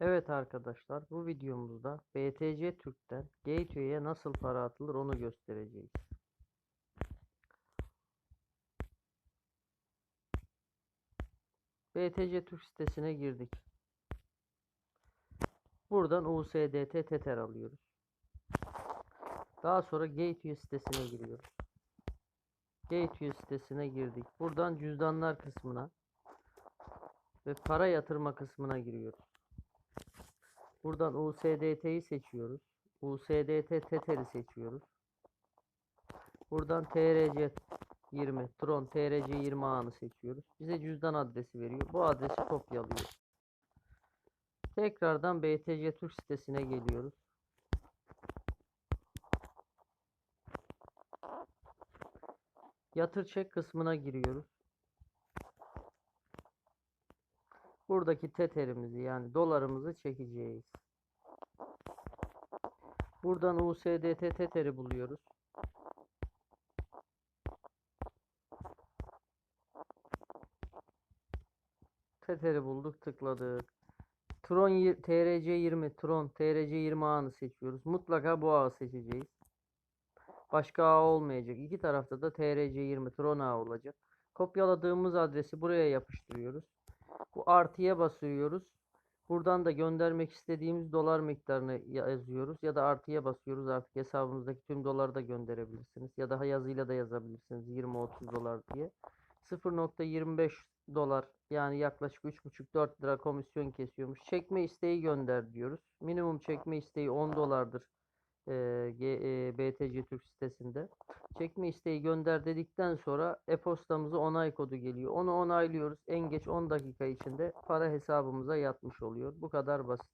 Evet arkadaşlar bu videomuzda BTC Türk'ten Gateway'e nasıl para atılır onu göstereceğiz. BTC Türk sitesine girdik. Buradan USDT Tether alıyoruz. Daha sonra Gateway sitesine giriyoruz. Gateway sitesine girdik. Buradan cüzdanlar kısmına ve para yatırma kısmına giriyoruz. Buradan USDT'yi seçiyoruz. USDT Tether'i seçiyoruz. Buradan TRC 20 Tron TRC 20 ağını seçiyoruz. Bize cüzdan adresi veriyor. Bu adresi kopyalıyoruz. Tekrardan BTC Türk sitesine geliyoruz. Yatır çek kısmına giriyoruz. Buradaki tetherimizi yani dolarımızı çekeceğiz. Buradan USDT tether'i buluyoruz. Tether'i bulduk tıkladık. Tron yir- TRC 20 Tron TRC 20 ağını seçiyoruz. Mutlaka bu ağı seçeceğiz. Başka ağ olmayacak. İki tarafta da TRC 20 Tron ağı olacak. Kopyaladığımız adresi buraya yapıştırıyoruz. Bu artıya basıyoruz. Buradan da göndermek istediğimiz dolar miktarını yazıyoruz. Ya da artıya basıyoruz. Artık hesabımızdaki tüm doları da gönderebilirsiniz. Ya da yazıyla da yazabilirsiniz. 20-30 dolar diye. 0.25 dolar yani yaklaşık 3.5-4 lira komisyon kesiyormuş. Çekme isteği gönder diyoruz. Minimum çekme isteği 10 dolardır. G- eee, BTC Türk sitesinde. Çekme isteği gönder dedikten sonra e-postamıza onay kodu geliyor. Onu onaylıyoruz. En geç 10 dakika içinde para hesabımıza yatmış oluyor. Bu kadar basit.